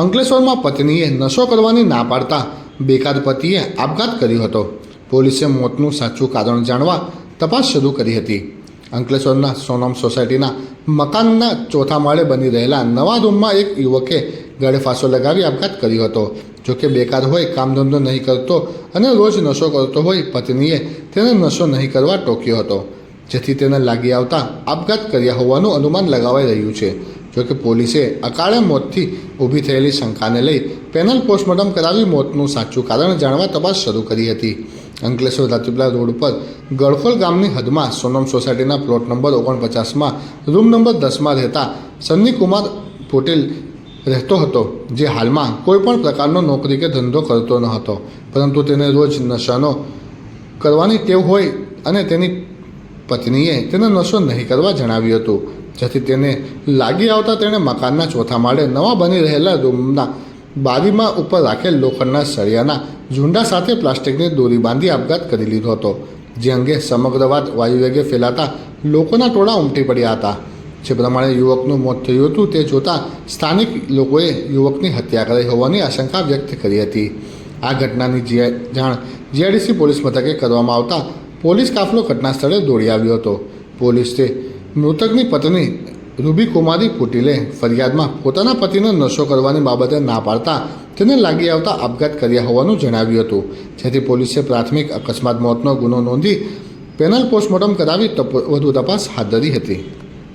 અંકલેશ્વરમાં પત્નીએ નશો કરવાની ના પાડતા બેકાર પતિએ આપઘાત કર્યો હતો. પોલીસે મોતનું સાચું કારણ જાણવા તપાસ શરૂ કરી હતી. અંકલેશ્વરના સોનમ સોસાયટીના મકાનના ચોથા માળે બની રહેલા નવા રૂમમાં એક યુવકે ગળે ફાંસો લગાવી આપઘાત કર્યો હતો. જોકે બેકાર હોય કામ ધંધો નહીં કરતો અને રોજ નશો કરતો હોય, પત્નીએ તેને નશો નહીં કરવા ટોક્યો હતો. જેથી તેને લાગી આવતા આપઘાત કર્યા હોવાનું અનુમાન લગાવાઈ રહ્યું છે. જોકે પોલીસે અકાળે મોતથી ઊભી થયેલી શંકાને લઈ પેનલ પોસ્ટમોર્ટમ કરાવી મોતનું સાચું કારણ જાણવા તપાસ શરૂ કરી હતી. અંકલેશ્વર રાજપીપળા રોડ પર ગળખોલ ગામની હદમાં સોનમ સોસાયટીના પ્લોટ નંબર ઓગણપચાસમાં રૂમ નંબર દસમાં રહેતા સન્નીકુમાર પોટેલ રહેતો હતો, જે હાલમાં કોઈપણ પ્રકારનો નોકરી કે ધંધો કરતો ન હતો. પરંતુ તેને રોજ નશાનો કરવાની ટેવ હોય અને તેની પત્નીએ તેને નશો નહીં કરવા જણાવ્યું હતું. જેથી તેને લાગી આવતા તેણે મકાનના ચોથા માળે નવા બની રહેલા રૂમના બારીમાં ઉપર રાખેલ લોખંડના સળિયાના ઝુંડા સાથે પ્લાસ્ટિકની દોરી બાંધી આપઘાત કરી લીધો હતો, જે અંગે સમગ્ર વાત વાયુવેગે ફેલાતા લોકોના ટોળા ઉમટી પડ્યા હતા. જે પ્રમાણે યુવકનું મોત થયું હતું, તે જોતાં સ્થાનિક લોકોએ યુવકની હત્યા કરાઈ હોવાની આશંકા વ્યક્ત કરી હતી. આ ઘટનાની જાણ જીઆઈડીસી પોલીસ મથકે કરવામાં આવતા પોલીસ કાફલો ઘટના સ્થળે દોડી આવ્યો હતો. પોલીસે મૃતકની પત્ની રૂબી કુમારી પુટીલે ફરિયાદમાં પોતાના પતિનો નશો કરવાની બાબતે ના પાડતા તેને લાગી આવતા આપઘાત કર્યા હોવાનું જણાવ્યું હતું, જેથી પોલીસે પ્રાથમિક અકસ્માત મોતનો ગુનો નોંધી પેનલ પોસ્ટમોર્ટમ કરાવી વધુ તપાસ હાથ ધરી હતી.